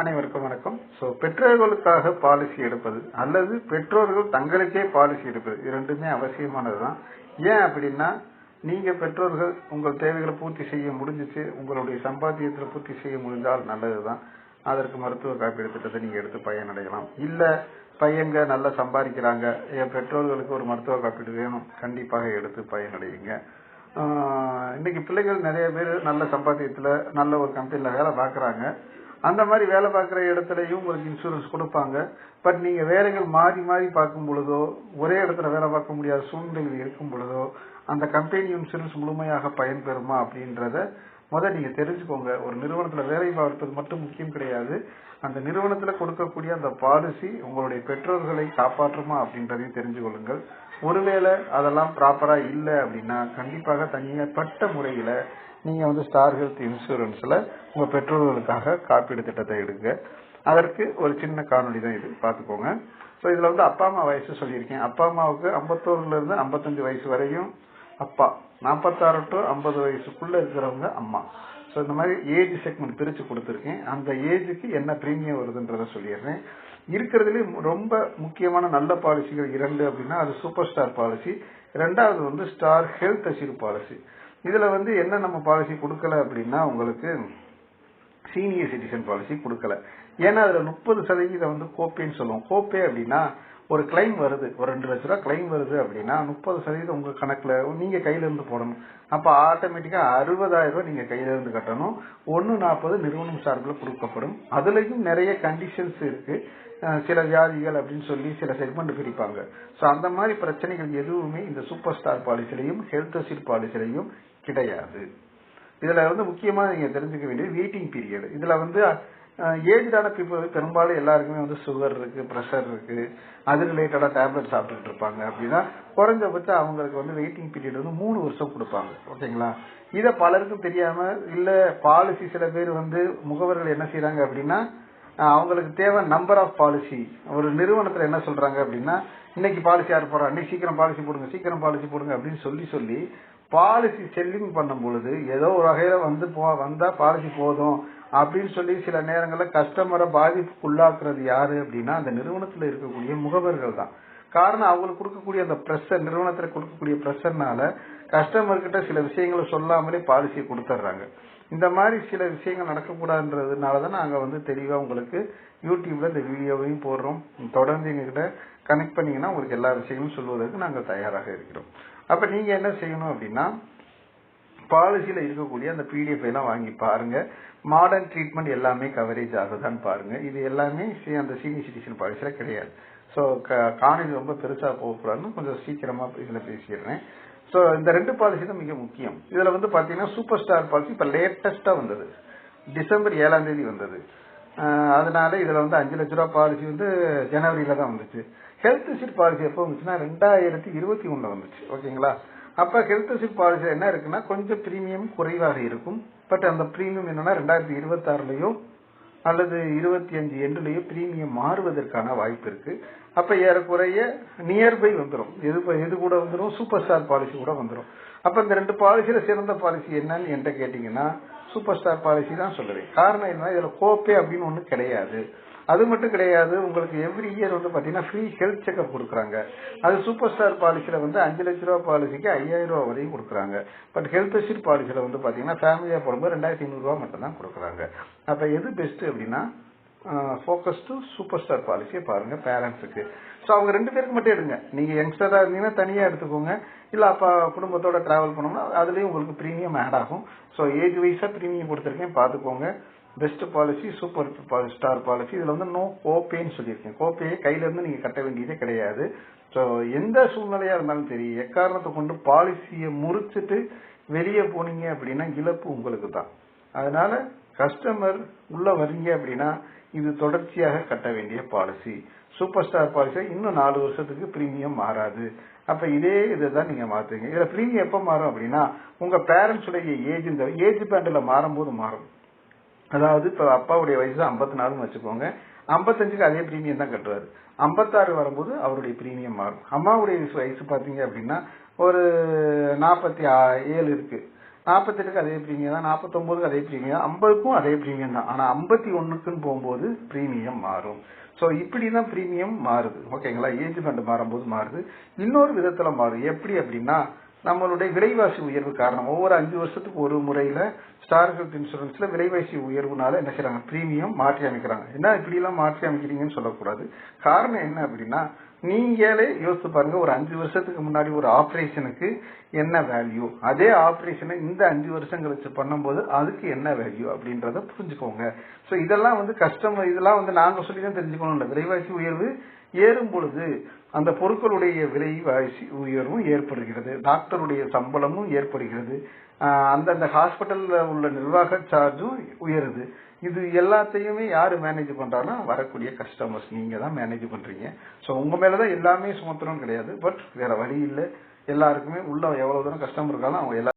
அனைவருக்கும் வணக்கம். So பெற்றோர்களுக்காக policy எடுப்பது அல்லது பெற்றோர்கள் தங்களுக்கே பாலிசி எடுப்பது இரண்டுமே அவசியமானதுதான். ஏன் அப்படின்னா நீங்க பெற்றோர்கள் உங்கள் தேவைகளை பூர்த்தி செய்ய முடிஞ்சிச்சு உங்களுடைய சம்பாத்தியத்தில் பூர்த்தி செய்ய முடிஞ்சால் நல்லதுதான். அதற்கு மருத்துவ காப்பீடு திட்டத்தை நீங்க எடுத்து பயனடையலாம். இல்லை பையங்க நல்லா சம்பாதிக்கிறாங்க என் பெற்றோர்களுக்கு ஒரு மருத்துவ காப்பீடு வேணும் கண்டிப்பாக எடுத்து பயனடையுங்க. இன்னைக்கு பிள்ளைகள் நிறைய பேர் நல்ல சம்பாத்தியத்தில் நல்ல ஒரு கம்பெனியில் வேலை பார்க்குறாங்க. அந்த மாதிரி வேலை பார்க்குற இடத்துலையும் உங்களுக்கு இன்சூரன்ஸ் கொடுப்பாங்க. பட் நீங்கள் வேலைகள் மாறி மாறி பார்க்கும் பொழுதோ ஒரே இடத்துல வேலை பார்க்க முடியாத சூழ்நிலைகள் இருக்கும் பொழுதோ அந்த கம்பெனி இன்சூரன்ஸ் முழுமையாக பயன்பெறுமா அப்படின்றத முதல் நீங்கள் தெரிஞ்சுக்கோங்க. ஒரு நிறுவனத்தில் வேலை பார்ப்பது மட்டும் முக்கியம் கிடையாது. அந்த நிறுவனத்தில் கொடுக்கக்கூடிய அந்த பாலிசி உங்களுடைய பெற்றோர்களை காப்பாற்றுமா அப்படின்றதையும் தெரிஞ்சு கொள்ளுங்கள் ஒருவேளை அதெல்லாம் ப்ராப்பரா இல்லை அப்படின்னா கண்டிப்பாக தனிப்பட்ட முறையில நீங்க வந்து ஸ்டார் ஹெல்த் இன்சூரன்ஸ்ல உங்க பெற்றோர்களுக்காக காப்பீடு திட்டத்தை எடுங்க. அதற்கு ஒரு சின்ன காணொளி தான் இது. பார்த்துக்கோங்க. ஸோ இதில் வந்து அப்பா அம்மா வயசு சொல்லியிருக்கேன். அப்பா அம்மாவுக்கு ஐம்பத்தோருலேருந்து ஐம்பத்தஞ்சு வயசு வரையும் அப்பா. நாற்பத்தாறு டு ஐம்பது வயசுக்குள்ளே இருக்கிறவங்க அம்மா. ஸோ இந்த மாதிரி ஏஜ் செக்மெண்ட் பிரித்து கொடுத்துருக்கேன். அந்த ஏஜுக்கு என்ன ப்ரீமியம் வருதுன்றத சொல்லிடுறேன். இருக்கிறதுலே ரொம்ப முக்கியமான நல்ல பாலிசிகள் இரண்டு அப்படின்னா அது சூப்பர் ஸ்டார் பாலிசி. ரெண்டாவது வந்து ஸ்டார் ஹெல்த் அசீர் பாலிசி. இதுல வந்து என்ன நம்ம பாலிசி கொடுக்கல அப்படின்னா உங்களுக்கு சீனியர் சிட்டிசன் பாலிசி கொடுக்கல. ஏன்னா அதுல முப்பது சதவீதம் வந்து கோப்பேன்னு சொல்லுவோம். கோப்பே அப்படின்னா ஒரு கிளைம் வருது. ஒரு ரெண்டு லட்ச ரூபா கிளைம் வருது அப்படின்னா முப்பது சதவீதம் உங்கள் கணக்கில் நீங்கள் கையிலேருந்து போடணும். அப்போ ஆட்டோமேட்டிக்காக அறுபதாயிரம் ரூபாய் நீங்கள் கையிலேருந்து கட்டணும். ஒன்று நாற்பது நிறுவனம் சார்பில் கொடுக்கப்படும். அதுலேயும் நிறைய கண்டிஷன்ஸ் இருக்குது சில வியாதிகள் அப்படின்னு சொல்லி சில செக்மெண்ட் பிரிப்பாங்க. ஸோ அந்த மாதிரி பிரச்சனைகள் எதுவுமே இந்த சூப்பர் ஸ்டார் பாலிசிலையும் ஹெல்த் அசீர் பாலிசிலையும் கிடையாது. இதில் வந்து முக்கியமாக நீங்கள் தெரிஞ்சுக்க வேண்டியது வெயிட்டிங் பீரியட் இதில் வந்து ஏஜ்டான பீப்புள் பெரும்பாலும் எல்லாருக்குமே வந்து சுகர் இருக்கு ப்ரெஷர் இருக்கு அது ரிலேட்டடா டேப்லெட் சாப்பிட்டுட்டு இருப்பாங்க அப்படின்னா குறைஞ்சபட்சம் அவங்களுக்கு வந்து வெயிட்டிங் பீரியட் வந்து மூணு வருஷம் கொடுப்பாங்க. ஓகேங்களா? இதை பலருக்கும் தெரியாம இல்ல பாலிசி சில பேர் வந்து முகவர்கள் என்ன செய்யறாங்க அப்படின்னா அவங்களுக்கு தேவை நம்பர் ஆஃப் பாலிசி ஒரு நிறுவனத்துல என்ன சொல்றாங்க அப்படின்னா இன்னைக்கு பாலிசி யார் போறா? இன்னைக்கு சீக்கிரம் பாலிசி போடுங்க சீக்கிரம் பாலிசி போடுங்க அப்படின்னு சொல்லி சொல்லி பாலிசி செல்லிங் பண்ணும் பொழுது ஏதோ ஒரு வகையில வந்து போ வந்தா பாலிசி போதும். அப்படின்னு சொல்லி சில நேரங்களில் கஸ்டமரை பாதிப்புக்குள்ளாக்குறது யாரு அப்படின்னா அந்த நிறுவனத்தில் இருக்கக்கூடிய முகவர்கள் தான். காரணம் அவங்களுக்கு கொடுக்கக்கூடிய அந்த ப்ரெஷர் நிறுவனத்தில் கொடுக்கக்கூடிய பிரஷர்னால கஸ்டமர்கிட்ட சில விஷயங்களை சொல்லாமலே பாலிசியை கொடுத்துட்றாங்க இந்த மாதிரி சில விஷயங்கள் நடக்கக்கூடாதுன்றதுனால தான் நாங்கள் வந்து தெளிவாக உங்களுக்கு யூடியூப்ல இந்த வீடியோவையும் போடுறோம். தொடர்ந்து எங்ககிட்ட கனெக்ட் பண்ணீங்கன்னா உங்களுக்கு எல்லா விஷயங்களும் சொல்வதற்கு நாங்கள் தயாராக இருக்கிறோம். அப்போ நீங்கள் என்ன செய்யணும் அப்படின்னா பாலிசியில இருக்கக்கூடிய அந்த பிடிஎஃப் எல்லாம் வாங்கி பாருங்க. மாடர்ன் ட்ரீட்மெண்ட் எல்லாமே கவரேஜ் ஆகுதான்னு பாருங்க. இது எல்லாமே அந்த சீனியர் சிட்டிசன் பாலிசியில கிடையாது. ஸோ காணொலி ரொம்ப பெருசா போகக்கூடாதுன்னு கொஞ்சம் சீக்கிரமா இதுல பேசிடுறேன். ஸோ இந்த ரெண்டு பாலிசி தான் மிக முக்கியம். இதுல வந்து பாத்தீங்கன்னா சூப்பர் ஸ்டார் பாலிசி இப்ப லேட்டஸ்டா வந்தது. டிசம்பர் ஏழாம் தேதி வந்தது. அதனால இதுல வந்து அஞ்சு லட்ச ரூபா பாலிசி வந்து ஜனவரியில தான் வந்துச்சு. ஹெல்த் சீட் பாலிசி எப்போ வந்துச்சுன்னா ரெண்டாயிரத்தி இருபத்தி ஒண்ணுல வந்துச்சு. ஓகேங்களா? அப்ப ஹெல்த் சீட் பாலிசி என்ன இருக்குன்னா கொஞ்சம் பிரீமியம் குறைவாக இருக்கும். பட் அந்த பிரீமியம் என்னன்னா ரெண்டாயிரத்தி இருபத்தி அல்லது இருபத்தி அஞ்சு எண்டுலயோ பிரீமியம் மாறுவதற்கான வாய்ப்பு இருக்கு. அப்ப ஏறக்குறைய நியர்பை வந்துடும் எது எது கூட வந்துடும் சூப்பர் ஸ்டார் பாலிசி கூட வந்துடும் அப்ப இந்த ரெண்டு பாலிசியில சிறந்த பாலிசி என்னன்னு என்கிட்ட கேட்டீங்கன்னா சூப்பர் ஸ்டார் பாலிசி தான் சொல்லுவேன். காரணம் என்ன இதுல கோப்பே அப்படின்னு ஒண்ணு கிடையாது. அது மட்டும் கிடையாது உங்களுக்கு எவ்ரி இயர் வந்து பாத்தீங்கன்னா ஃப்ரீ ஹெல்த் செக்அப் கொடுக்குறாங்க. அது சூப்பர் ஸ்டார் பாலிசியில வந்து அஞ்சு லட்ச ரூபா பாலிசிக்கு ஐயாயிரம் ரூபா வரையும் கொடுக்குறாங்க. பட் ஹெல்த் ஷீட் பாலிசியில வந்து பாத்தீங்கன்னா ஃபேமிலியா போடும்போது ரெண்டாயிரத்தி ஐநூறுரூவா மட்டும் தான் கொடுக்குறாங்க. அப்ப எது பெஸ்ட் அப்படின்னா ஃபோக்கஸ் டு சூப்பர் ஸ்டார் பாலிசியை பாருங்க பேரண்ட்ஸுக்கு ஸோ அவங்க ரெண்டு பேருக்கு மட்டும் எடுங்க. நீங்க யங்ஸ்டரா இருந்தீங்கன்னா தனியா எடுத்துக்கோங்க. இல்ல அப்பா குடும்பத்தோட டிராவல் பண்ணோம்னா அதுலயும் உங்களுக்கு ப்ரீமியம் ஆட் ஆகும். ஸோ ஏஜ் வைஸா ப்ரீமியம் கொடுத்துருக்கேன் பாத்துக்கோங்க. Best policy super star policy இதுல வந்து நோ கோப்பேன்னு சொல்லியிருக்கேன். கோப்பையை கையில இருந்து நீங்க கட்ட வேண்டியதே கிடையாது. ஸோ எந்த சூழ்நிலையா இருந்தாலும் சரி எக்காரணத்தை கொண்டு பாலிசியை முறிச்சிட்டு வெளியே போனீங்க அப்படின்னா இழப்பு உங்களுக்கு தான். அதனால கஸ்டமர் உள்ள வரீங்க அப்படின்னா இது தொடர்ச்சியாக கட்ட வேண்டிய பாலிசி சூப்பர் ஸ்டார் பாலிசி இன்னும் நாலு வருஷத்துக்கு பிரீமியம் மாறாது. அப்ப இதே இதை தான் நீங்க மாத்துங்க இதுல பிரீமியம் எப்ப மாறும் அப்படின்னா உங்க பேரண்ட்ஸுடைய ஏஜ் இந்த ஏஜ் பேண்டில் மாறும்போது மாறும். அதாவது இப்ப அப்பாவுடைய வயசு 54 நாலுன்னு வச்சுக்கோங்க. 55க்கு அதே பிரீமியம் தான் கட்டுறாரு. ஐம்பத்தாறு வரும்போது அவருடைய பிரீமியம் மாறும். அம்மாவுடைய வயசு பாத்தீங்க அப்படின்னா ஒரு நாற்பத்தி ஏழு இருக்கு. நாற்பத்தெட்டுக்கு அதே பிரீமியம் தான் நாற்பத்தொன்பதுக்கு அதே பிரீமியம் ஐம்பதுக்கும் அதே பிரீமியம் தான். ஆனா ஐம்பத்தி ஒன்றுக்குன்னு போகும்போது பிரீமியம் மாறும். ஸோ இப்படி தான் ப்ரீமியம் மாறுது ஓகேங்களா ஏஜ் ஃபண்ட் மாறும்போது மாறுது. இன்னொரு விதத்தில் மாறுது. எப்படி அப்படின்னா நம்மளுடைய விலைவாசி உயர்வு காரணம். ஒவ்வொரு அஞ்சு வருஷத்துக்கு ஒரு முறையில ஸ்டார் ஹெல்த் இன்சூரன்ஸ்ல விலைவாசி உயர்வுனால என்ன செய்யறாங்க பிரீமியம் மாற்றி அமைக்கிறாங்க. என்ன இப்படி எல்லாம் மாற்றி அமைக்கிறீங்கன்னு சொல்லக்கூடாது. காரணம் என்ன அப்படின்னா நீங்களே யோசித்து பாருங்க ஒரு அஞ்சு வருஷத்துக்கு முன்னாடி ஒரு ஆப்ரேஷனுக்கு என்ன வேல்யூ அதே ஆப்ரேஷனை இந்த அஞ்சு வருஷம் கழிச்சு பண்ணும்போது அதுக்கு என்ன வேல்யூ அப்படின்றத புரிஞ்சுக்கோங்க. ஸோ இதெல்லாம் வந்து கஸ்டமர் இதெல்லாம் வந்து நாங்கள் சொல்லி தான் தெரிஞ்சுக்கணும் இல்லை விலைவாசி உயர்வு ஏறும் பொழுது அந்த பொருட்களுடைய விலைவாசி உயர்வும் ஏற்படுகிறது. டாக்டருடைய சம்பளமும் ஏற்படுகிறது. அந்தந்த ஹாஸ்பிட்டலில் உள்ள நிர்வாக சார்ஜும் உயருது. இது எல்லாத்தையுமே யாரு மேனேஜ் பண்றாங்கன்னா வரக்கூடிய கஸ்டமர்ஸ் நீங்க தான் மேனேஜ் பண்றீங்க. சோ உங்க மேலதான் எல்லாமே சுமத்தணும் கிடையாது. பட் வேற வழி இல்லை. எல்லாருக்குமே உள்ள எவ்வளவு தூரம் கஸ்டமர் இருக்காலும் அவங்க எல்லா